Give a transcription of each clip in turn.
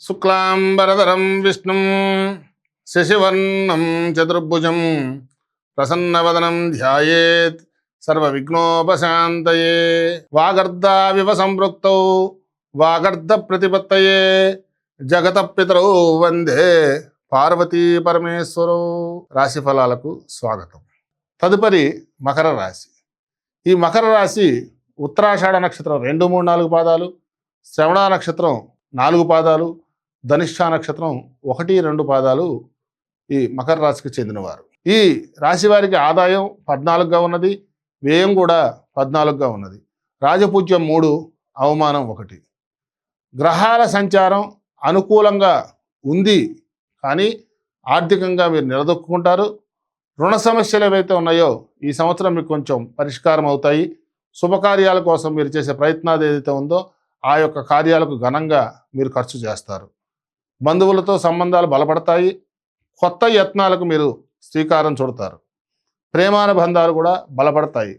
శుక్లాంబరధరం విష్ణు శశివర్ణం చతుర్భుజం ప్రసన్నవదనం ధ్యాయేత్ సర్వవిఘ్నోపశాంతయే. వాగర్ధావివ సంపృక్తౌ వాగర్ధ ప్రతిపత్తయే జగత పితరౌ వందే పార్వతీ పరమేశ్వరు రాశి ఫలాలకు స్వాగతం. తదుపరి మకర రాశి. ఈ మకర రాశి ఉత్తరాషాఢ నక్షత్రం రెండు మూడు నాలుగు పాదాలు శ్రవణ నక్షత్రం నాలుగు పాదాలు ధనిష్ఠా నక్షత్రం ఒకటి రెండు పాదాలు ఈ మకర రాశికి చెందినవారు. ఈ రాశి వారికి ఆదాయం పద్నాలుగుగా ఉన్నది వ్యయం కూడా పద్నాలుగుగా ఉన్నది. రాజపూజ్యం మూడు అవమానం ఒకటి. గ్రహాల సంచారం అనుకూలంగా ఉంది కానీ ఆర్థికంగా మీరు నిలదొక్కుంటారు రుణ సమస్యలు ఏవైతే ఉన్నాయో ఈ సంవత్సరం మీకు కొంచెం పరిష్కారం అవుతాయి. శుభకార్యాల కోసం మీరు చేసే ప్రయత్నాలు ఏదైతే ఉందో ఆ యొక్క కార్యాలకు ఘనంగా మీరు ఖర్చు చేస్తారు. బంధువులతో సంబంధాలు బలపడతాయి. కొత్త యత్నాలకు మీరు శ్రీకారం చుడతారు. ప్రేమానుబంధాలు కూడా బలపడతాయి.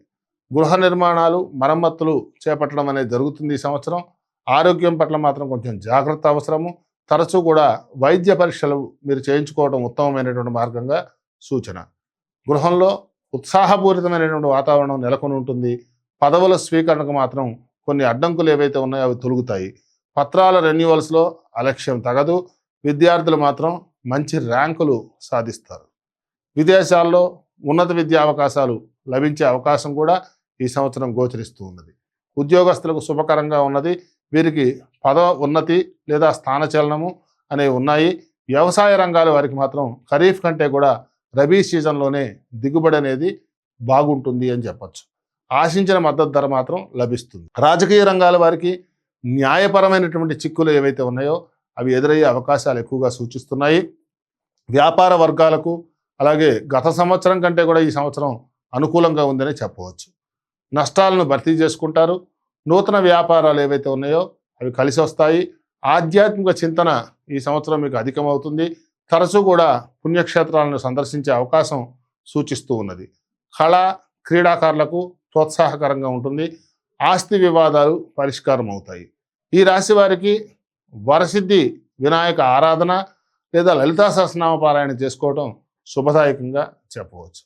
గృహ నిర్మాణాలు మరమ్మతులు చేపట్టడం అనేది జరుగుతుంది ఈ సంవత్సరం. ఆరోగ్యం పట్ల మాత్రం కొంచెం జాగ్రత్త అవసరము. తరచూ కూడా వైద్య పరీక్షలు మీరు చేయించుకోవడం ఉత్తమమైనటువంటి మార్గంగా సూచన. గృహంలో ఉత్సాహపూరితమైనటువంటి వాతావరణం నెలకొని ఉంటుంది. పదవుల స్వీకరణకు మాత్రం కొన్ని అడ్డంకులు ఏవైతే ఉన్నాయో అవి తొలుగుతాయి. పత్రాల రెన్యువల్స్లో అలక్ష్యం తగదు. విద్యార్థులు మాత్రం మంచి ర్యాంకులు సాధిస్తారు. విదేశాల్లో ఉన్నత విద్యా అవకాశాలు లభించే అవకాశం కూడా ఈ సంవత్సరం గోచరిస్తూ ఉన్నది. ఉద్యోగస్తులకు శుభకరంగా ఉన్నది. వీరికి పదవ ఉన్నతి లేదా స్థానచలనము అనేవి ఉన్నాయి. వ్యవసాయ రంగాల వారికి మాత్రం ఖరీఫ్ కంటే కూడా రబీ సీజన్లోనే దిగుబడి అనేది బాగుంటుంది అని చెప్పచ్చు. ఆశించిన మద్దతు ధర మాత్రం లభిస్తుంది. రాజకీయ రంగాల వారికి న్యాయపరమైనటువంటి చిక్కులు ఏవైతే ఉన్నాయో అవి ఎదురయ్యే అవకాశాలు ఎక్కువగా సూచిస్తున్నాయి. వ్యాపార వర్గాలకు అలాగే గత సంవత్సరం కంటే కూడా ఈ సంవత్సరం అనుకూలంగా ఉందని చెప్పవచ్చు. నష్టాలను భర్తీ చేసుకుంటారు. నూతన వ్యాపారాలు ఏవైతే ఉన్నాయో అవి కలిసి వస్తాయి. ఆధ్యాత్మిక చింతన ఈ సంవత్సరం మీకు అధికమవుతుంది. తరచూ కూడా పుణ్యక్షేత్రాలను సందర్శించే అవకాశం సూచిస్తూ ఉన్నది. కళ క్రీడాకారులకు ప్రోత్సాహకరంగా ఉంటుంది. ఆస్తి వివాదాలు పరిష్కారం అవుతాయి ఈ రాశి వారికి వరసిద్ధి వినాయక ఆరాధన లేదా లలితా సహస్రనామ పారాయణ చేసుకోవడం శుభదాయకంగా చెప్పవచ్చు.